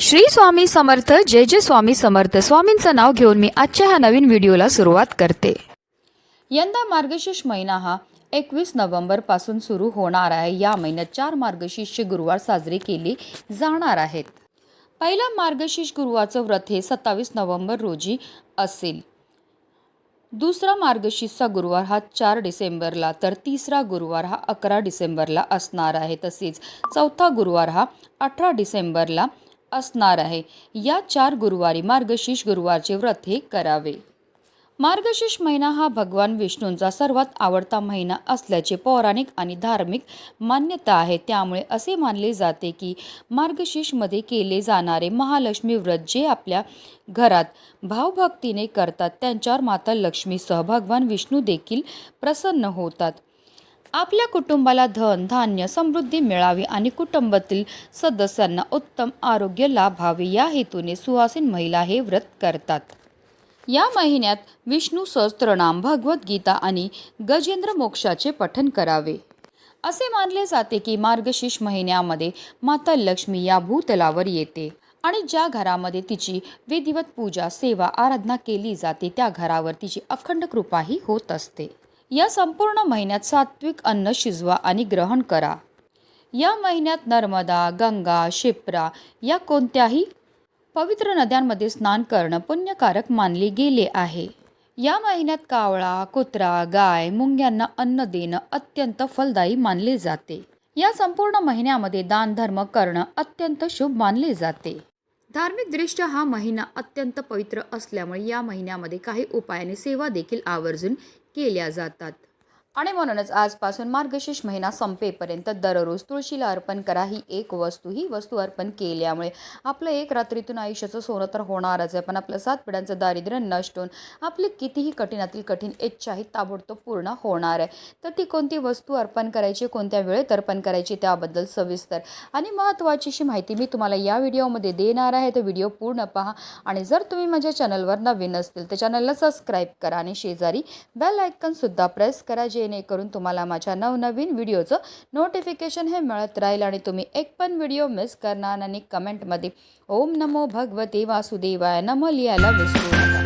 श्री स्वामी समर्थ जय जय स्वामी समर्थ. स्वामींचं नाव घेऊन मी आजच्या ह्या नवीन व्हिडिओला सुरुवात करते. यंदा मार्गशीर्ष महिना हा एकवीस नोव्हेंबरपासून सुरू होणार आहे. या महिन्यात चार मार्गशीर्ष गुरुवार साजरे केले जाणार आहेत. पहिला मार्गशीर्ष गुरुवारचं व्रत हे सत्तावीस नोव्हेंबर रोजी असेल. दुसरा मार्गशीर्षचा गुरुवार हा चार डिसेंबरला तर तिसरा गुरुवार हा अकरा डिसेंबरला असणार आहे. तसेच चौथा गुरुवार हा अठरा डिसेंबरला असणार आहे. या चार गुरुवारी मार्गशीर्ष गुरुवारचे व्रत हे करावे. मार्गशीर्ष महिना हा भगवान विष्णूंचा सर्वात आवडता महिना असल्याचे पौराणिक आणि धार्मिक मान्यता आहे. त्यामुळे असे मानले जाते की मार्गशीर्षमध्ये केले जाणारे महालक्ष्मी व्रत जे आपल्या घरात भावभक्तीने करतात त्यांच्यावर माता लक्ष्मीसह भगवान विष्णू देखील प्रसन्न होतात. आपल्या कुटुंबाला धन धान्य समृद्धी मिळावी आणि कुटुंबातील सदस्यांना उत्तम आरोग्य लाभावे या हेतूने सुहासीन महिला हे व्रत करतात. या महिन्यात विष्णू सहस्त्रनाम भगवद्गीता आणि गजेंद्र मोक्षाचे पठन करावे. असे मानले जाते की मार्गशीर्ष महिन्यामध्ये माता लक्ष्मी या भूतलावर येते आणि ज्या घरामध्ये तिची विधिवत पूजा सेवा आराधना केली जाते त्या घरावर तिची अखंड कृपाही होत असते. या संपूर्ण महिन्यात सात्विक अन्न शिजवा आणि ग्रहण करा. या महिन्यात नर्मदा गंगा शिप्रा या कोणत्याही पवित्र नद्यांमध्ये स्नान करणं पुण्यकारक मानले गेले आहे. या महिन्यात कावळा कुत्रा गाय मुंग्यांना अन्न देणं अत्यंत फलदायी मानले जाते. या संपूर्ण महिन्यामध्ये दान धर्म करणं अत्यंत शुभ मानले जाते. धार्मिक दृष्ट्या हा महिना अत्यंत पवित्र असल्यामुळे या महिन्यामध्ये काही उपायाने सेवा देखील आवर्जून केल्या जातात. आणि म्हणूनच आजपासून मार्गशीर्ष महिना संपेपर्यंत दररोज तुळशीला अर्पण करा. ही एक वस्तू ही वस्तू अर्पण केल्यामुळे आपलं एक रात्रीतून आयुष्याचं सोनं तर होणारच आहे. पण आपलं सात पिढ्यांचं दारिद्र्य नष्ट होऊन आपली कितीही कठीणातील कठीण इच्छाही ताबडतोब पूर्ण होणार आहे. तर ती कोणती वस्तू अर्पण करायची कोणत्या वेळेत अर्पण करायची त्याबद्दल सविस्तर आणि महत्त्वाची अशी माहिती मी तुम्हाला या व्हिडिओमध्ये देणार आहे. तर व्हिडिओ पूर्ण पहा आणि जर तुम्ही माझ्या चॅनलवर नवीन असतील तर चॅनलला सबस्क्राईब करा आणि शेजारी बेल आयकनसुद्धा प्रेस करा जे जेणेकरून तुम्हाला माझ्या नवनवीन व्हिडिओचं नोटिफिकेशन हे मिळत राहील आणि तुम्ही एक पण व्हिडिओ मिस करणार आणि कमेंटमध्ये ओम नमो भगवते वासुदेवाय नम लिहायला विसरू नका.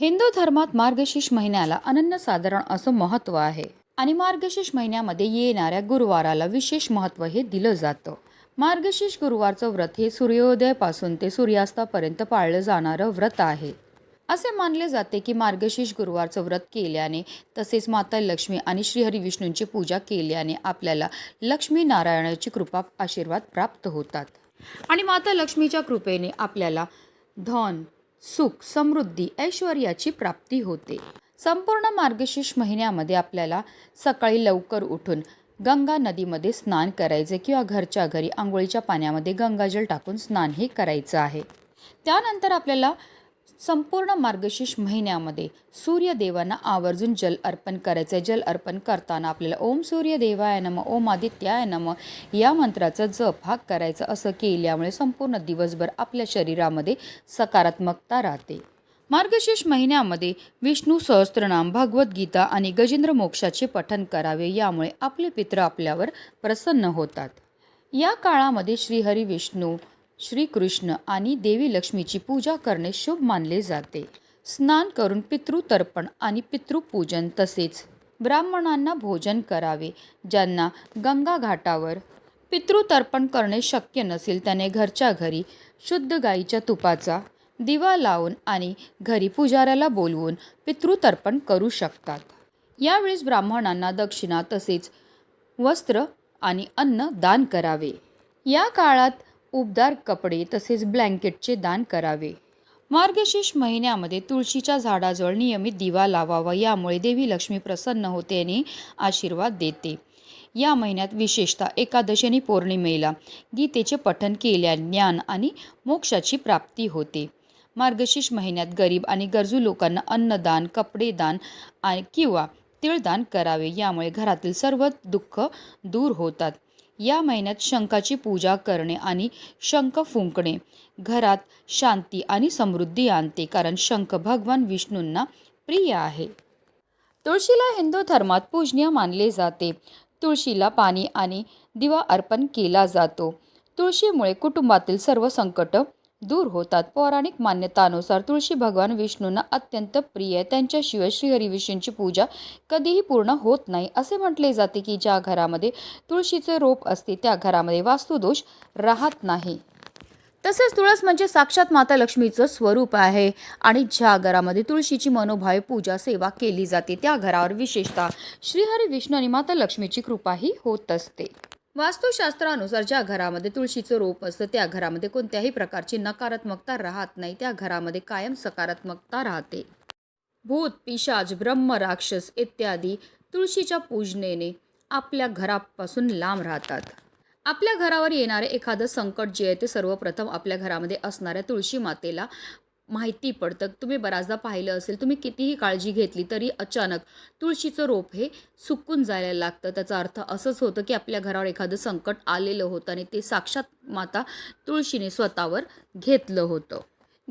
हिंदू धर्मात मार्गशीर्ष महिन्याला अनन्यसाधारण असं महत्त्व आहे. आणि मार्गशीर्ष महिन्यामध्ये येणाऱ्या गुरुवाराला विशेष महत्त्व हे दिलं जातं. मार्गशीर्ष गुरुवारचं व्रत हे सूर्योदयापासून ते सूर्यास्तापर्यंत पाळलं जाणारं व्रत आहे. असे मानले जाते की मार्गशीर्ष गुरुवारचं व्रत केल्याने तसेच माता लक्ष्मी आणि श्रीहरी विष्णूंची पूजा केल्याने आपल्याला लक्ष्मी नारायणाची कृपा आशीर्वाद प्राप्त होतात. आणि माता लक्ष्मीच्या कृपेने आपल्याला धन सुख समृद्धी ऐश्वर्याची प्राप्ती होते. संपूर्ण मार्गशीर्ष महिन्यामध्ये आपल्याला सकाळी लवकर उठून गंगा नदीमध्ये स्नान करायचे किंवा घरच्या घरी आंघोळीच्या पाण्यामध्ये गंगाजल टाकून स्नान हे करायचं आहे. त्यानंतर आपल्याला संपूर्ण मार्गशीर्ष महिन्यामध्ये सूर्यदेवांना आवर्जून जल अर्पण करायचं आहे जल अर्पण करताना आपल्याला ओम सूर्यदेवाय नम ओम आदित्याय नम या मंत्राचा जप हा करायचा असं केल्यामुळे संपूर्ण दिवसभर आपल्या शरीरामध्ये सकारात्मकता राहते. मार्गशीर्ष महिन्यामध्ये विष्णू सहस्त्रनाम भगवद्गीता आणि गजेंद्र मोक्षाचे पठन करावे यामुळे आपले पित्र आपल्यावर प्रसन्न होतात. या काळामध्ये श्रीहरी विष्णू श्रीकृष्ण आणि देवी लक्ष्मीची पूजा करणे शुभ मानले जाते. स्नान करून पितृतर्पण आणि पितृपूजन तसेच ब्राह्मणांना भोजन करावे ज्यांना गंगा घाटावर पितृतर्पण करणे शक्य नसेल त्याने घरच्या घरी शुद्ध गाईच्या तुपाचा दिवा लावून आणि घरी पुजाऱ्याला बोलवून पितृतर्पण करू शकतात. यावेळेस ब्राह्मणांना दक्षिणा तसेच वस्त्र आणि अन्न दान करावे. या काळात उबदार कपडे तसेच ब्लँकेटचे दान करावे. मार्गशीर्ष महिन्यामध्ये तुळशीच्या झाडाजवळ नियमित दिवा लावावा यामुळे देवी लक्ष्मी प्रसन्न होते आणि आशीर्वाद देते. या महिन्यात विशेषतः एकादशी आणि पौर्णिमेला गीतेचे पठन केल्या ज्ञान आणि मोक्षाची प्राप्ती होते. मार्गशीर्ष महिन्यात गरीब आणि गरजू लोकांना अन्नदान कपडेदान आणि किंवा तिळदान करावे यामुळे घरातील सर्व दुःख दूर होतात. या महिन्यात शंखाची पूजा करणे आणि शंख फुंकणे. घरात शांती आणि समृद्धी आणते कारण शंख भगवान विष्णूंना प्रिय आहे. तुळशीला हिंदू धर्मात पूजनीय मानले जाते. तुळशीला पाणी आणि दिवा अर्पण केला जातो. तुळशीमुळे कुटुंबातील सर्व संकट दूर होतात. पौराणिक मान्यतानुसार तुळशी भगवान विष्णूंना अत्यंत प्रिय आहे. त्यांच्याशिवाय श्रीहरिविष्णूंची पूजा कधीही पूर्ण होत नाही. असे म्हटले जाते की ज्या घरामध्ये तुळशीचे रोप असते त्या घरामध्ये वास्तुदोष राहत नाही. तसेच तुळस म्हणजे साक्षात माता लक्ष्मीचं स्वरूप आहे आणि ज्या घरामध्ये तुळशीची मनोभावे पूजा सेवा केली जाते त्या घरावर विशेषतः श्रीहरी विष्णू आणि माता लक्ष्मीची कृपाही होत असते. वास्तुशास्त्रानुसार ज्या घरामध्ये तुळशीचं रोप असतं त्या घरामध्ये कोणत्याही प्रकारची नकारात्मकता राहत नाही. त्या घरामध्ये कायम सकारात्मकता राहते. भूत पिशाच ब्रह्म राक्षस इत्यादी तुळशीच्या पूजनेने आपल्या घरापासून लांब राहतात. आपल्या घरावर येणारे एखादं संकट जे आहे ते सर्वप्रथम आपल्या घरामध्ये असणाऱ्या तुळशी मातेला माहिती पडतं. तुम्ही बऱ्याचदा पाहिलं असेल तुम्ही कितीही काळजी घेतली तरी अचानक तुळशीचं रोप हे सुकून जायला लागतं. त्याचा अर्थ असंच होतं की आपल्या घरावर एखादं संकट आलेलं होतं आणि ते साक्षात माता तुळशीने स्वतःवर घेतलं होतं.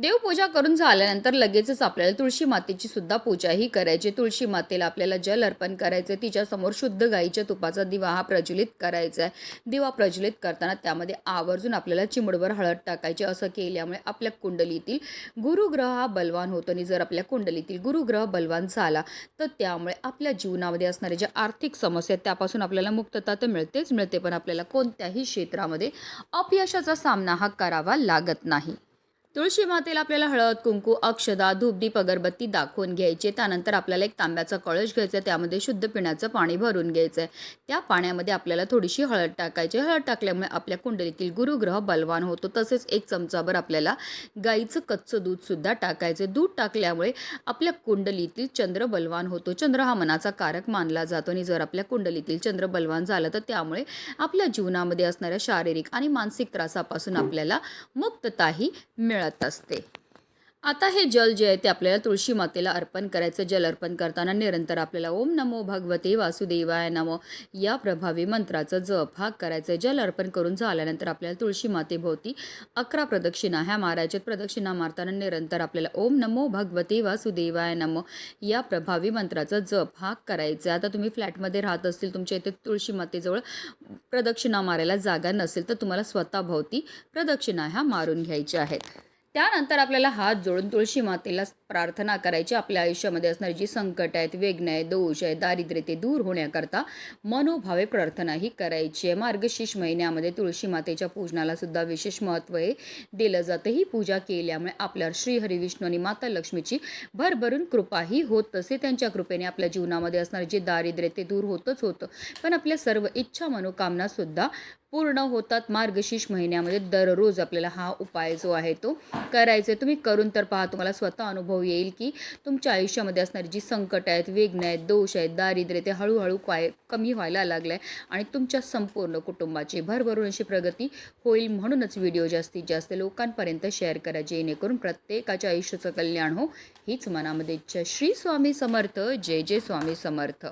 देवपूजा करून झाल्यानंतर लगेचच आपल्याला तुळशी मातेची सुद्धा पूजाही करायची. तुळशी मातेला आपल्याला जल अर्पण करायचं तिच्यासमोर शुद्ध गाईच्या तुपाचा दिवा हा प्रज्वलित करायचा आहे दिवा प्रज्वलित करताना त्यामध्ये आवर्जून आपल्याला चिमडभर हळद टाकायची. असं केल्यामुळे आपल्या कुंडलीतील गुरुग्रह हा बलवान होतो आणि जर आपल्या कुंडलीतील गुरुग्रह बलवान झाला तर त्यामुळे आपल्या जीवनामध्ये असणाऱ्या ज्या आर्थिक समस्या आहेत त्यापासून आपल्याला मुक्तता तर मिळतेच मिळते पण आपल्याला कोणत्याही क्षेत्रामध्ये अपयशाचा सामना हा करावा लागत नाही. तुळशी मातेला आपल्याला हळद कुंकू अक्षदा धूपदीप अगरबत्ती दाखवून घ्यायची. त्यानंतर आपल्याला एक तांब्याचा कळश घ्यायचा आहे. त्यामध्ये शुद्ध पिण्याचं पाणी भरून घ्यायचं आहे. त्या पाण्यामध्ये आपल्याला थोडीशी हळद टाकायची हळद टाकल्यामुळे आपल्या कुंडलीतील गुरुग्रह बलवान होतो. तसेच एक चमचाभर आपल्याला गाईचं कच्चं दूधसुद्धा टाकायचं दूध टाकल्यामुळे आपल्या कुंडलीतील चंद्र बलवान होतो. चंद्र हा मनाचा कारक मानला जातो आणि जर आपल्या कुंडलीतील चंद्र बलवान झालं तर त्यामुळे आपल्या जीवनामध्ये असणाऱ्या शारीरिक आणि मानसिक त्रासापासून आपल्याला मुक्तताही मिळत असते. आता हे जल जे आहे ते आपल्याला तुळशी मातेला अर्पण करायचं. जल अर्पण करताना निरंतर आपल्याला ओम नमो भगवते वासुदेवाय नमो या प्रभावी मंत्राचा जप हा करायचा. जल अर्पण करून झाल्यानंतर आपल्याला तुळशी मातेभोवती अकरा प्रदक्षिणा ह्या मारायच्यात प्रदक्षिणा मारताना निरंतर आपल्याला ओम नमो भगवते वासुदेवाय नमो या प्रभावी मंत्राचा जप हा करायचा. आता तुम्ही फ्लॅटमध्ये राहत असतील तुमच्या इथे तुळशी मातेजवळ प्रदक्षिणा मारायला जागा नसेल तर तुम्हाला स्वतःभोवती प्रदक्षिणा ह्या मारून घ्यायच्या आहेत. त्यानंतर आपल्याला हात जोडून तुळशी मातेला प्रार्थना करायची. आपल्या आयुष्यामध्ये असणारी जी संकट आहेत वेगन आहे दोष आहे दारिद्र्य ते दूर होण्याकरता मनोभावे प्रार्थना ही करायची आहे. मार्गशीर्ष महिन्यामध्ये तुळशी मातेच्या पूजनाला सुद्धा विशेष महत्त्व हे दिलं जातं. ही पूजा केल्यामुळे आपल्यावर श्री आणि माता लक्ष्मीची भरभरून कृपाही होत तसे त्यांच्या कृपेने आपल्या जीवनामध्ये असणारे जे दारिद्र्य ते दूर होतच होतं. पण आपल्या सर्व इच्छा मनोकामनासुद्धा पूर्ण होतात मार्गशीर्ष महिन्यामध्ये दररोज आपल्याला हा उपाय जो आहे तो करायचा आहे तुम्ही करून तर पहा तुम्हाला स्वतः अनुभव येईल की तुमच्या आयुष्यामध्ये असणारी जी संकट आहेत वेगन आहेत दोष आहेत दारिद्र्य ते हळूहळू काय कमी व्हायला लागलं आहे आणि तुमच्या संपूर्ण कुटुंबाची भरभरून अशी प्रगती होईल म्हणूनच व्हिडिओ जास्तीत जास्त लोकांपर्यंत शेअर करा. जेणेकरून प्रत्येकाच्या आयुष्याचं कल्याण हो हीच मनामध्ये इच्छा श्री स्वामी समर्थ जय जय स्वामी समर्थ.